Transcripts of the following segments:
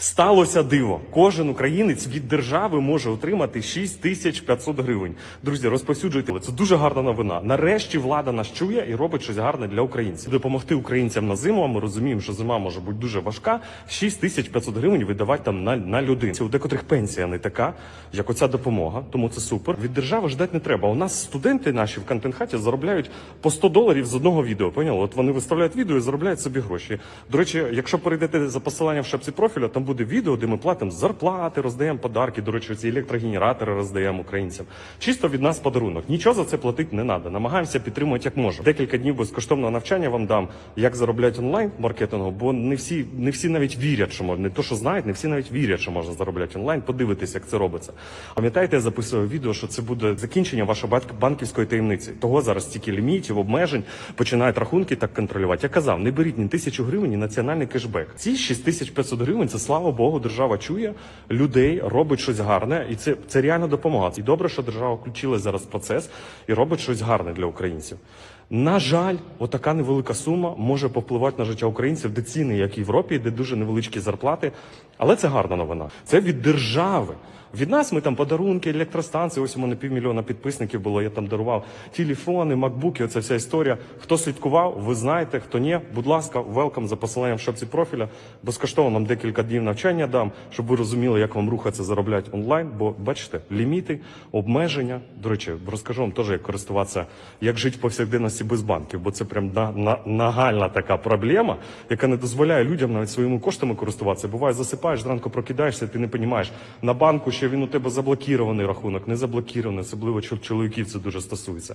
Сталося диво. Кожен українець від держави може отримати 6500 гривень. Друзі, розповсюджуйте. Це дуже гарна новина. Нарешті влада нас чує і робить щось гарне для українців. Допомогти українцям на зиму. А ми розуміємо, що зима може бути дуже важка. 6500 гривень видавати там на, на людину. У декотрих пенсія не така, як оця допомога. Тому це супер. Від держави ждати не треба. У нас студенти наші в контент-хаті заробляють по 100 доларів з одного відео. Поняли? От вони виставляють відео і заробляють собі гроші. До речі, якщо перейдете за посиланням в шапці профіля, там буде відео, де ми платимо зарплати, роздаємо подарки. До речі, ці електрогенератори роздаємо українцям. Чисто від нас подарунок. Нічого за це платити не треба. Намагаємося підтримувати як можемо. Декілька днів безкоштовного навчання вам дам, як заробляти онлайн маркетингу, бо не всі, не всі навіть вірять, що можна. Не то, що знають, не всі навіть вірять, що можна заробляти онлайн. Подивитися, як це робиться. Пам'ятаєте, я записував відео, що це буде закінчення вашої банківської таємниці. Того зараз стільки лімітів, обмежень, починають рахунки так контролювати. Я казав, не беріть ні тисячу гривень, ні національний кешбек. Ці 6500 гривень, це слава Богу, держава чує людей, робить щось гарне, і це, це реально допомога. І добре, що держава включила зараз процес і робить щось гарне для українців. На жаль, отака невелика сума може повпливати на життя українців, де ціни, як в Європі, де дуже невеличкі зарплати. Але це гарна новина. Це від держави. Від нас ми там подарунки, електростанції. Ось у мене півмільйона підписників було. Я там дарував телефони, макбуки. Оця вся історія. Хто слідкував, ви знаєте. Хто ні, будь ласка, велкам за посиланням в шапці профіля. Безкоштовно вам декілька днів навчання дам, щоб ви розуміли, як вам рухатися заробляти онлайн. Бо бачите, ліміти, обмеження. До речі, розкажу вам теж, як користуватися, як жити в без банків, бо це прям на, на, нагальна така проблема, яка не дозволяє людям навіть своїми коштами користуватися. Буває, засипаєш, зранку прокидаєшся, ти не розумієш. На банку ще він у тебе заблокірований рахунок, не заблокірований, особливо чол- чоловіків це дуже стосується.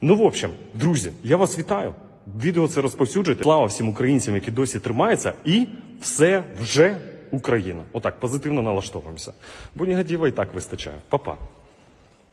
Ну, в общем, друзі, я вас вітаю. Відео це розповсюджуйте. Слава всім українцям, які досі тримаються, і все вже Україна. Отак позитивно налаштовуємося. Бо негатива і так вистачає. Па-па.